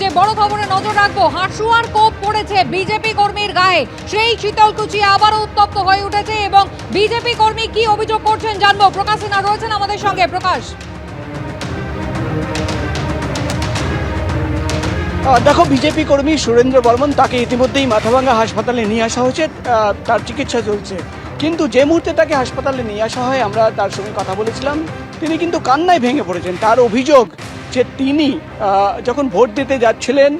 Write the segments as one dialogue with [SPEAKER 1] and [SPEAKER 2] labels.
[SPEAKER 1] যে বড় খবরে নজর রাখব হাঁসুয়ার কোপ পড়েছে বিজেপি কর্মীর গায়ে। সেই শীতলকুচি আবারও উত্তপ্ত হয়ে উঠেছে এবং বিজেপি কর্মী কি অভিযোগ করছেন জানব। প্রকাশ সিনহা রয়েছেন আমাদের সঙ্গে। প্রকাশ।
[SPEAKER 2] দেখো, বিজেপি কর্মী সুরেন্দ্র বর্মন তাকে ইতিমধ্যেই মাথাভাঙ্গা হাসপাতালে নিয়ে আসা হয়েছে। তার চিকিৎসা চলছে। কিন্তু যে মুহূর্তে তাকে হাসপাতালে নিয়ে আসা হয়, আমরা তার সঙ্গে কথা বলেছিলাম। তিনি কিন্তু কান্নায় ভেঙে পড়েছেন। তার অভিযোগ যে তিনি যখন ভোট দিতে যাচ্ছিলেন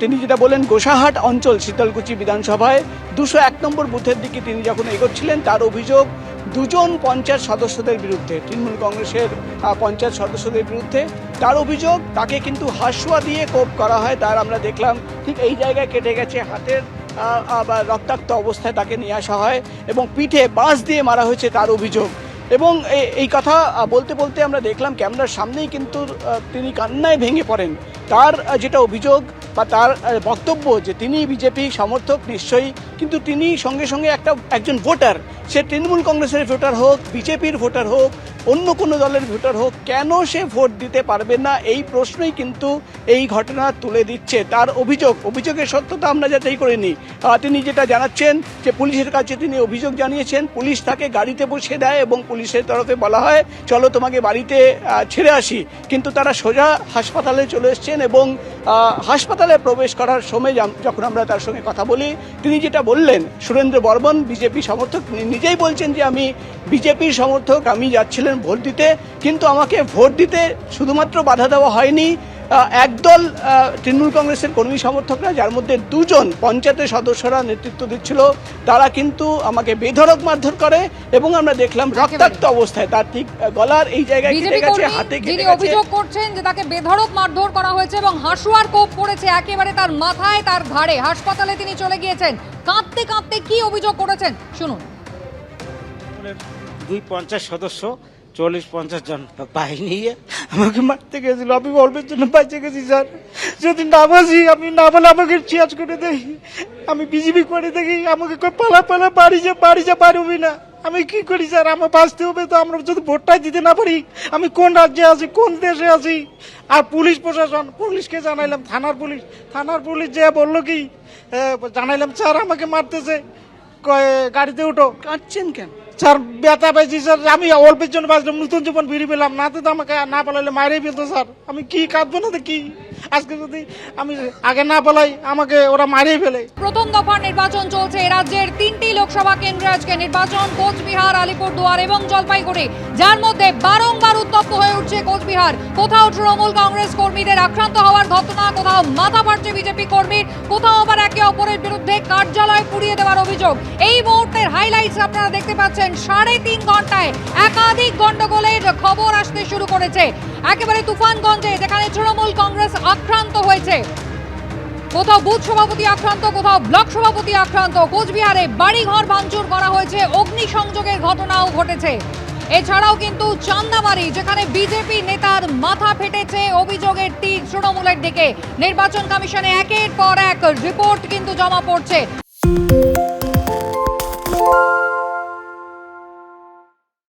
[SPEAKER 2] তিনি যেটা বলেন, গোসাহাট অঞ্চল, শীতলকুচি বিধানসভায়, দুশো এক নম্বর বুথের দিকে তিনি যখন এগোচ্ছিলেন, তার অভিযোগ দুজন পঞ্চায়েত সদস্যদের বিরুদ্ধে, তৃণমূল কংগ্রেসের পঞ্চায়েত সদস্যদের বিরুদ্ধে, তার অভিযোগ তাকে কিন্তু হাসুয়া দিয়ে কোপ করা হয়, তার আমরা দেখলাম, ঠিক এই জায়গায় কেটে গেছে, হাতের রক্তাক্ত অবস্থায় তাকে নিয়ে আসা হয়, এবং পিঠে বাঁশ দিয়ে মারা হয়েছে তার অভিযোগ। এবং এই কথা বলতে বলতে আমরা দেখলাম ক্যামেরার সামনেই কিন্তু তিনি কান্নায় ভেঙে পড়েন। তার যেটা অভিযোগ বা তার বক্তব্য যে তিনি বিজেপি সমর্থক নিশ্চয়ই, কিন্তু তিনি সঙ্গে সঙ্গে একটা, একজন ভোটার। সে তৃণমূল কংগ্রেসের ভোটার হোক, বিজেপির ভোটার হোক, অন্য কোনো দলের ভোটার হোক, কেন সে ভোট দিতে পারবে না? এই প্রশ্নই কিন্তু এই ঘটনা তুলে দিচ্ছে। তার অভিযোগ, অভিযোগের সত্যতা আমরা যাচাই করিনি তিনি যেটা জানাচ্ছেন যে পুলিশের কাছে তিনি অভিযোগ জানিয়েছেন, পুলিশ তাকে গাড়িতে বসিয়ে দেয় এবং পুলিশের তরফে বলা হয়, চলো তোমাকে বাড়িতে ছেড়ে আসি। কিন্তু তারা সোজা হাসপাতালে চলে এসছেন এবং হাসপাতালে প্রবেশ করার সময় যখন আমরা তার সঙ্গে কথা বলি, তিনি যেটা বললেন, সুরেন্দ্র বর্মন, বিজেপি সমর্থক, তিনি নিজেই বলছেন যে আমি বিজেপির সমর্থক আমি যাচ্ছিলেন ভোট দিতে কিন্তু আমাকে ভোট দিতে শুধুমাত্র বাধা দেওয়া হয়নি। একদল তৃণমূল কংগ্রেসের কর্মী সমর্থকরা যার মধ্যে দুজন পঞ্চায়েতের সদস্যরা নেতৃত্ব দিচ্ছিল তারা কিন্তু আমাকে বেধড়ক মারধর করে এবং আমরা দেখলাম রক্তাক্ত অবস্থায় তার ঠিক গলার এই জায়গায় কেটে গেছে হাতে কেটে গেছে।
[SPEAKER 1] অভিযোগ করছেন যে তাকে বেধড়ক মারধর করা হয়েছে এবং হাঁসুয়ার কোপ পড়েছে একেবারে তার মাথায় তার ঘাড়ে হাসপাতালে তিনি চলে গিয়েছেন। কাঁদতে কাঁদতে কি অভিযোগ করেছেন? শুনুন।
[SPEAKER 3] তৃণমূলের দুই পঞ্চাশ সদস্য, চল্লিশ পঞ্চাশ জন বাহিনী নিয়ে আমাকে মারতে গেছিল। আমি অল্পের জন্য বাঁচে গেছি, স্যার। যদি না বাঁচি, আমি না বলে আমাকে চেয়াজ করে দেই। আমি বিজেপি করে দেখি, আমাকে পালা পালা, বাড়ি যা বাড়ি যা, পারবি না। আমি কি করি, স্যার? আমার বাঁচতে হবে তো, আমরা যদি ভোটটাই দিতে না পারি, আমি কোন রাজ্যে আছি, কোন দেশে আছি? আর পুলিশ প্রশাসন, পুলিশকে জানাইলাম, থানার পুলিশ। থানার পুলিশ যে বলল কি জানাইলাম, স্যার, আমাকে মারতেছে। কয় গাড়িতে উঠো।
[SPEAKER 2] কাঁদছেন কেন?
[SPEAKER 3] স্যার ব্যথা পাইছি স্যার। আমি অল্পের জন্য বাঁচলাম নতুন জীবন ফিরে পেলাম। না তো আমাকে না পালালে মারিয়ে ফেলতো স্যার। আমি কি কাঁদবো না তো কি? আজকে যদি আমি আগে না পালাই আমাকে ওরা মারিয়ে ফেলে।
[SPEAKER 1] প্রথম দফার নির্বাচন চলছে রাজ্যের তিনটি লোকসভা কেন্দ্রে আজকে। নির্বাচন কোচবিহার এবং জলপাইগুড়ি, যার মধ্যে বারংবার উত্তপ্ত হয়ে উঠছে কোচবিহার। কোথাও তৃণমূল কংগ্রেস কর্মীদের আক্রান্ত হওয়ার ঘটনা, কোথাও মাথা ফাটছে বিজেপি কর্মীর, কোথাও আবার একে অপরের বিরুদ্ধে কার্যালয় পুড়িয়ে দেওয়ার অভিযোগ। এই মুহূর্তের হাইলাইটস আপনারা দেখতে পাচ্ছেন, সাড়ে তিন ঘন্টায় একাধিক গন্ডগোলের খবর আসতে শুরু করেছে। একেবারে তুফানগঞ্জে, যেখানে তৃণমূল কংগ্রেস আক্রান্ত হয়েছে। কোথাও বুথ সভাপতি আক্রান্ত, কোথাও ব্লক সভাপতি আক্রান্ত। কোচবিহারে বাড়িঘর ভাঙচুর করা হয়েছে, অগ্নিসংযোগের ঘটনাও ঘটেছে। এছাড়াও কিন্তু চান্দামারি যেখানে বিজেপি নেতার মাথা ফেটেছে অভিযোগের তীর তৃণমূলের দিকে। নির্বাচন কমিশনে একের পর এক রিপোর্ট কিন্তু জমা পড়ছে।